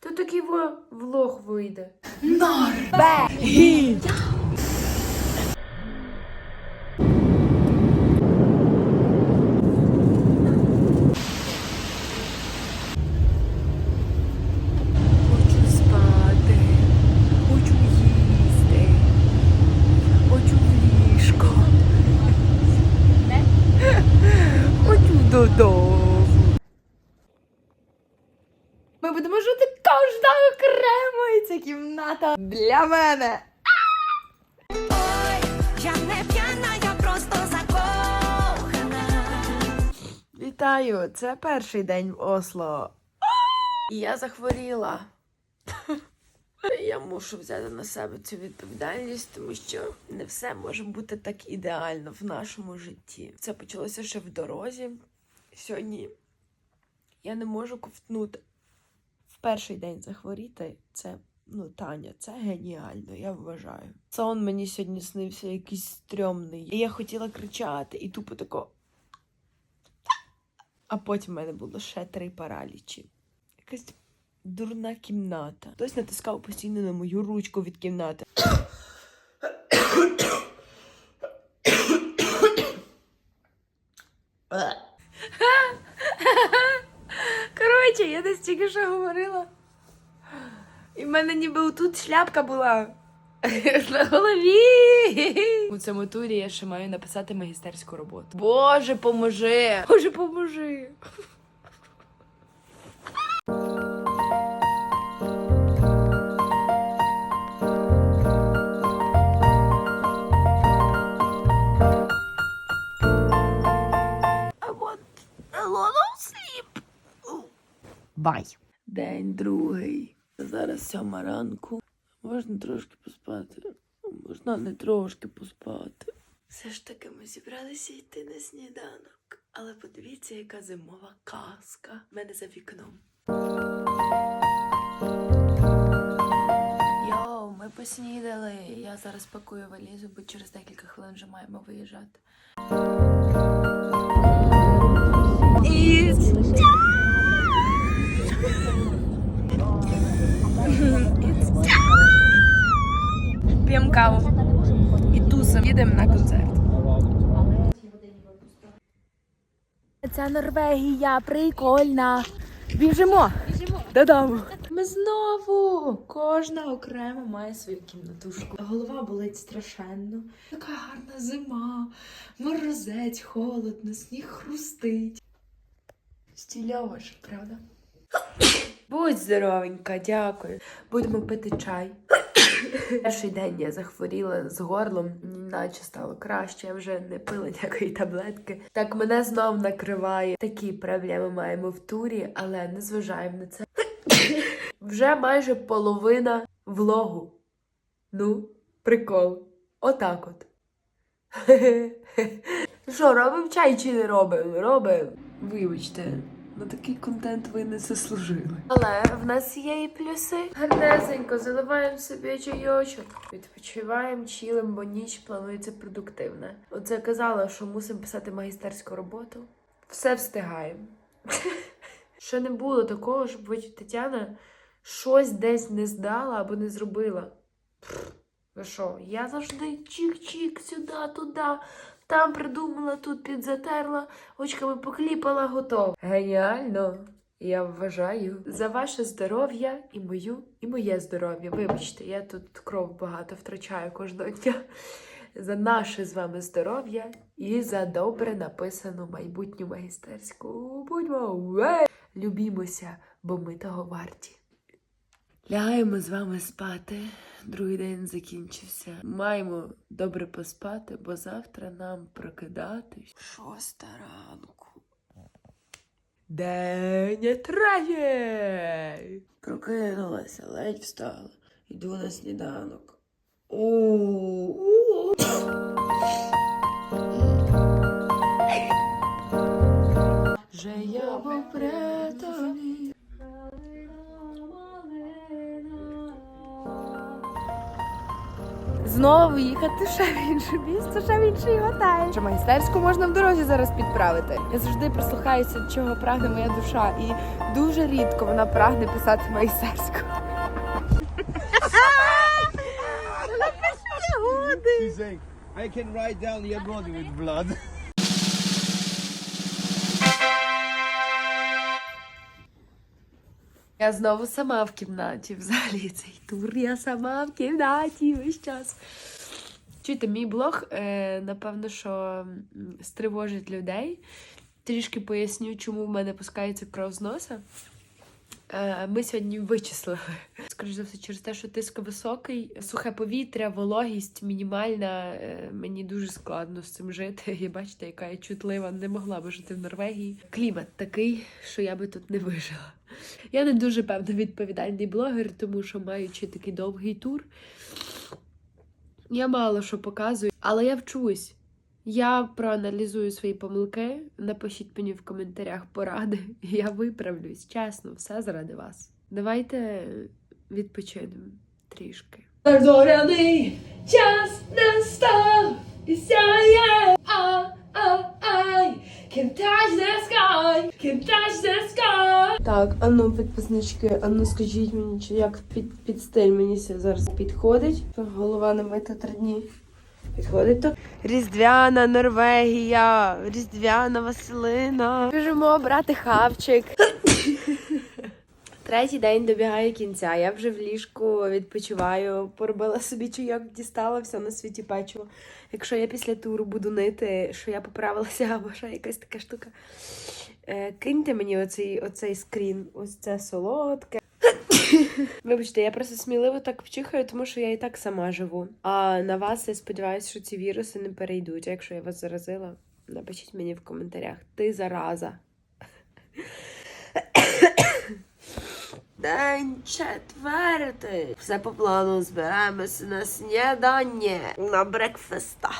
то такий во влог вийде. Хочу спати, хочу їсти, хочу в ліжко. Хочу додому. Ми будемо жити кожна окремо, і ця кімната для мене. Ой, я не п'яна, я просто закохана. Вітаю! Це перший день в Осло. І я захворіла. Я мушу взяти на себе цю відповідальність, тому що не все може бути так ідеально в нашому житті. Це почалося ще в дорозі. Сьогодні я не можу ковтнути. В перший день захворіти це ну, Таня, це геніально, я вважаю. Сон мені сьогодні снився якийсь стрьомний. І я хотіла кричати, і тупо тако. А потім в мене було ще три паралічі. Якась дурна кімната. Хтось натискав постійно на мою ручку від кімнати. Коротше, я десь тільки що говорила. І в мене ніби тут шляпка була. На голові. У цьому турі я ще маю написати магістерську роботу. Боже, поможи! Боже, поможи! Бай. День другий. Сьома ранку. Можна трошки поспати. Можна не трошки поспати. Все ж таки ми зібралися йти на сніданок. Але подивіться, яка зимова казка в мене за вікном. Йоу, ми поснідали. Я зараз пакую валізу, бо через декілька хвилин вже маємо виїжджати. П'ємо каву і тусим. Їдемо на концерт. Це Норвегія, прикольна. Біжимо. Біжимо. Додому. Ми знову. Кожна окремо має свою кімнатушку. Голова болить страшенно. Така гарна зима, морозець, холодно, сніг хрустить. Стільово ж, правда? Будь здоровенька, дякую. Будемо пити чай. Перший день я захворіла з горлом, наче стало краще, я вже не пила ніякої таблетки. Так мене знов накриває. Такі проблеми маємо в турі, але не зважаємо на це. Вже майже половина влогу. Ну, прикол. Отак от. Що, робимо чай чи не робимо? Робимо. Вибачте. На такий контент ви не заслужили. Але в нас є і плюси. Гарнесенько, заливаємо собі чайочок. Відпочиваємо, чилим, бо ніч планується продуктивна. Оце казала, що мусимо писати магістерську роботу. Все встигаємо. Ще не було такого, щоб ви, Тетяна щось десь не здала або не зробила. Ви що? Я завжди чик-чик сюди, туди. Там придумала, тут підзатерла, очками покліпала, готово. Геніально! Я вважаю за ваше здоров'я і мою, і моє здоров'я. Вибачте, я тут кров багато втрачаю кожного дня. За наше з вами здоров'я і за добре написану майбутню магістерську. Будьмо любімося, бо ми того варті. Лягаємо з вами спати. Другий день закінчився. Маємо добре поспати, бо завтра нам прокидатись. Шоста ранку. День третій. Прокинулася, ледь встала. Йду на сніданок. У-у-у. Же я був знову їхати ще в інше місце, ще в інший готель. Що майстерську можна в дорозі зараз підправити. Я завжди прислухаюся, чого прагне моя душа, і дуже рідко вона прагне писати майстерську. I can write down your body with blood. Я знову сама в кімнаті. Взагалі цей тур. Я сама в кімнаті весь час. Чуєте, мій блог, е, напевно, що стривожить людей. Трішки поясню, чому в мене пускається кров з носа. Е, Ми сьогодні вичислили. Скоріше за все, через те, що тиск високий, сухе повітря, вологість мінімальна. Е, Мені дуже складно з цим жити. І бачите, яка я чутлива, не могла би жити в Норвегії. Клімат такий, що я би тут не вижила. Я не дуже певно відповідальний блогер, тому що маючи такий довгий тур, я мало що показую, але я вчусь. Я проаналізую свої помилки. Напишіть мені в коментарях поради. Я виправлюсь. Чесно, все заради вас. Давайте відпочинемо трішки. Зоряний час настав і сяє. А, а, ай, can touch the sky, can touch the sky. Так, ану, підписнички, ану скажіть мені, чи як під, під стиль мені це зараз підходить. Голова не мита три дні. Підходить то. Різдвяна Норвегія, Різдвяна Василина. Біжимо брати хавчик. Третій день добігає кінця. Я вже в ліжку відпочиваю, поробила собі чайок, дістала все на світі печиво. Якщо я після туру буду нити, що я поправилася, або ще якась така штука. Е, киньте мені оцей, оцей скрін. Ось це солодке. Вибачте, я просто сміливо так вчихаю, тому що я і так сама живу. А на вас я сподіваюся, що ці віруси не перейдуть. Якщо я вас заразила, напишіть мені в коментарях. Ти зараза. День четвертий. Все по плану збираємося на снідання на брекфеста.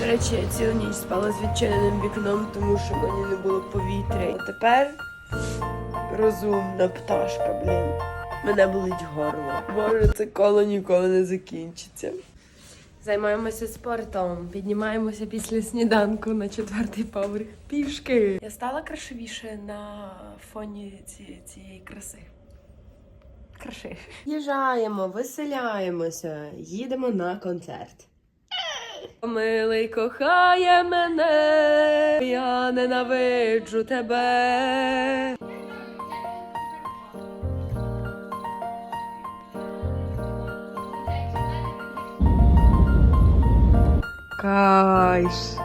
До речі, я цілу ніч спала з відчиненим вікном, тому що в мені не було повітря. А тепер розумна пташка, блін. Мене болить горло. Боже, це коло ніколи не закінчиться. Займаємося спортом, піднімаємося після сніданку на четвертий поверх пішки. Я стала красивіше на фоні ці, цієї краси. Краши. Їжджаємо, веселяємося, їдемо на концерт. Милий кохає мене, я ненавиджу тебе. Кайш.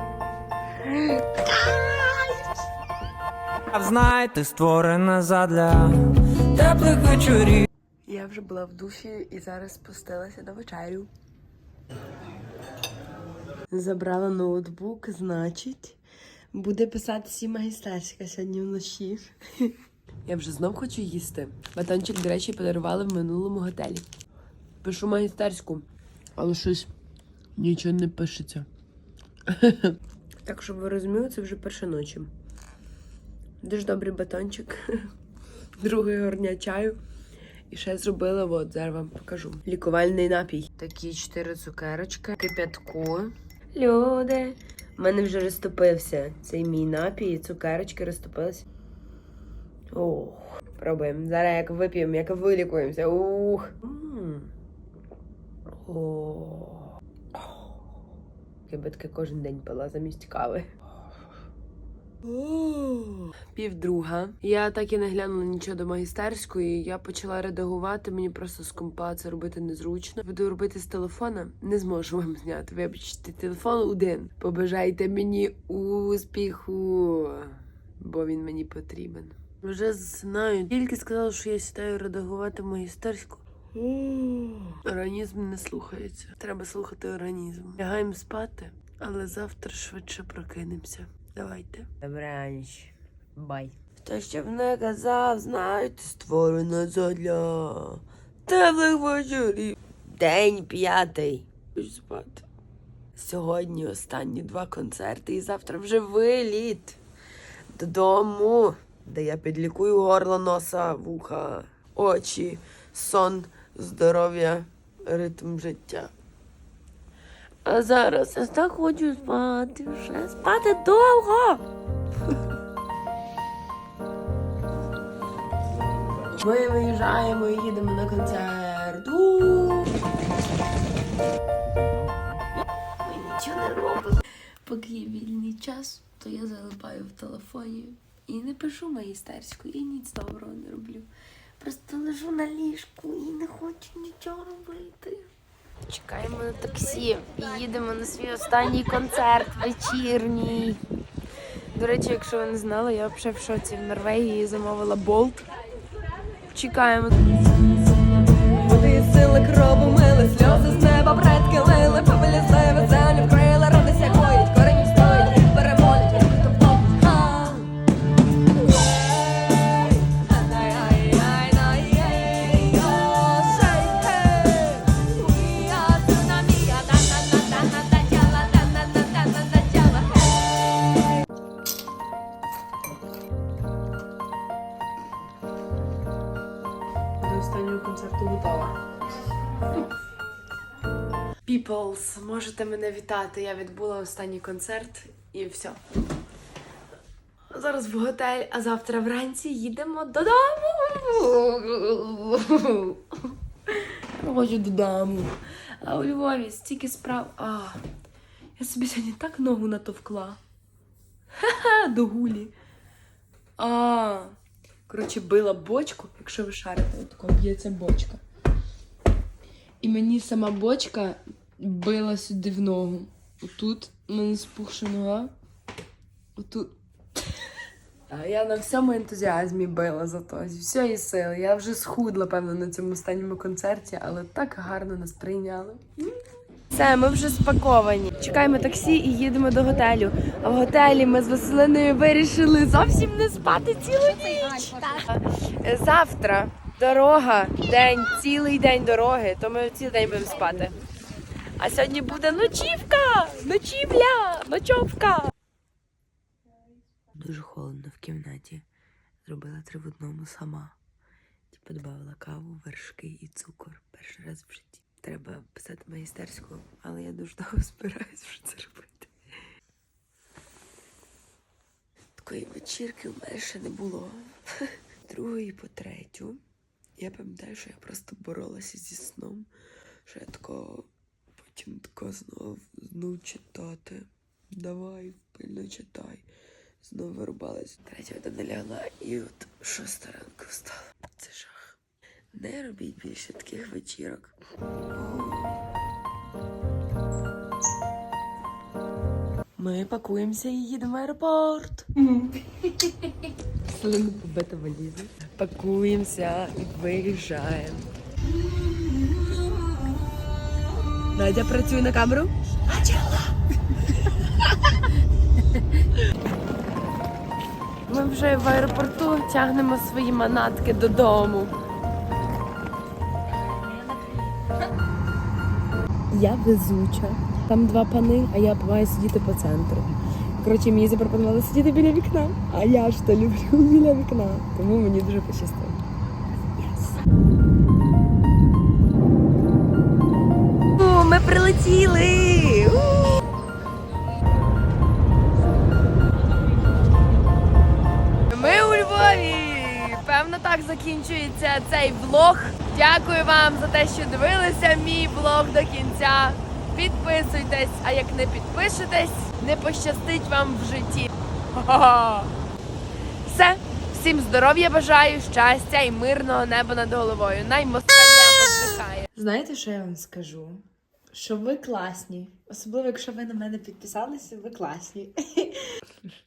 Знайте, створена задля теплих вечорів. Я вже була в душі і зараз спустилася на вечерю. Забрала ноутбук, значить, буде писати всі магістерська сьогодні вночі. Я вже знов хочу їсти. Батончик, до речі, подарували в минулому готелі. Пишу магістерську, але щось нічого не пишеться. Так, щоб ви розуміли, це вже перша ночі. Дуже добрий батончик. Другий горня чаю. І ще зробила, от, зараз вам покажу. Лікувальний напій. Такі чотири цукерочки, кипятку. Люди. У мене вже розтопився цей мій напій, цукерочки розтопилися. Ох, пробуємо. Зараз як вип'ємо, як вилікуємося. Ух. Таке кожен день пила замість кави. Півдруга. Я так і не глянула нічого до магістерської. Я почала редагувати. Мені просто з компа це робити незручно. Буду робити з телефона. Не зможу вам зняти. Вибачте, телефон один. Побажайте мені успіху, бо він мені потрібен. Вже знаю. Тільки сказала, що я сідаю редагувати магістерську. Організм не слухається. Треба слухати організм. Лягаємо спати, але завтра швидше прокинемося. Давайте. Добраніч. Бай. Хто ще б не казав, знаєте, створено задля теплих вечорів. День п'ятий. Хочу спати. Сьогодні останні два концерти, і завтра вже виліт додому, де я підлікую горло, носа, вуха, очі, сон, здоров'я, ритм життя. А зараз я так хочу спати, вже спати довго. Ми виїжджаємо і їдемо на концерт. Ми нічого не робимо. Поки є вільний час, то я залипаю в телефоні і не пишу магістерську, і ніц доброго не роблю. Просто лежу на ліжку і не хочу нічого робити. Чекаємо на таксі і їдемо на свій останній концерт вечірній. До речі, якщо ви не знали, я взагалі в шоці в Норвегії замовила болт. Чекаємо. Води сили крову мили, сльози Peoples, можете мене вітати. Я відбула останній концерт і все. Зараз в готель, а завтра вранці їдемо додому. Хочу додому. А у Львові стільки справ. А, я собі сьогодні так ногу натовкла. Ха-ха, до гулі. А, коротше, била бочку, якщо ви шарите, тако б'ється бочка. І мені сама бочка била сюди в ногу. Отут у мене спухша нога. Отут. А я на всьому ентузіазмі била зато зі всієї сили. Я вже схудла, певно, на цьому останньому концерті, але так гарно нас прийняли. Все, ми вже спаковані. Чекаємо таксі і їдемо до готелю. А в готелі ми з Василиною вирішили зовсім не спати цілу ніч. Завтра дорога, день, цілий день дороги, то ми цілий день будемо спати. А сьогодні буде ночівка! Ночівля! Ночовка! Дуже холодно в кімнаті. Зробила три в одному сама. Типу додавала каву, вершки і цукор. Перший раз в житті. Треба писати майстерську, але я дуже довго збираюсь вже це робити. Такої вечірки у мене ще не було. Другої по третю. Я пам'ятаю, що я просто боролася зі сном, що я тако потім знов знов читати. Давай, пильно читай. Знову вирубалась. Третя година лягла і от шоста ранку встала. Це жах. Не робіть більше таких вечірок. Ми пакуємося і їдемо в аеропорт. Селена побита валіза. Пакуємося і виїжджаємо. Надя працює на камеру. Ми вже в аеропорту тягнемо свої манатки додому. Я везуча. Там два пани, а я маю сидіти по центру. Коротше, мені запропонували сидіти біля вікна, а я ж то люблю біля вікна. Тому мені дуже пощастило. Закінчується цей влог. Дякую вам за те, що дивилися мій блог до кінця. Підписуйтесь, а як не підпишетесь, не пощастить вам в житті. Все, всім здоров'я бажаю, щастя і мирного неба над головою. Наймоскальня. Знаєте, що я вам скажу? Що ви класні. Особливо, якщо ви на мене підписалися, ви класні.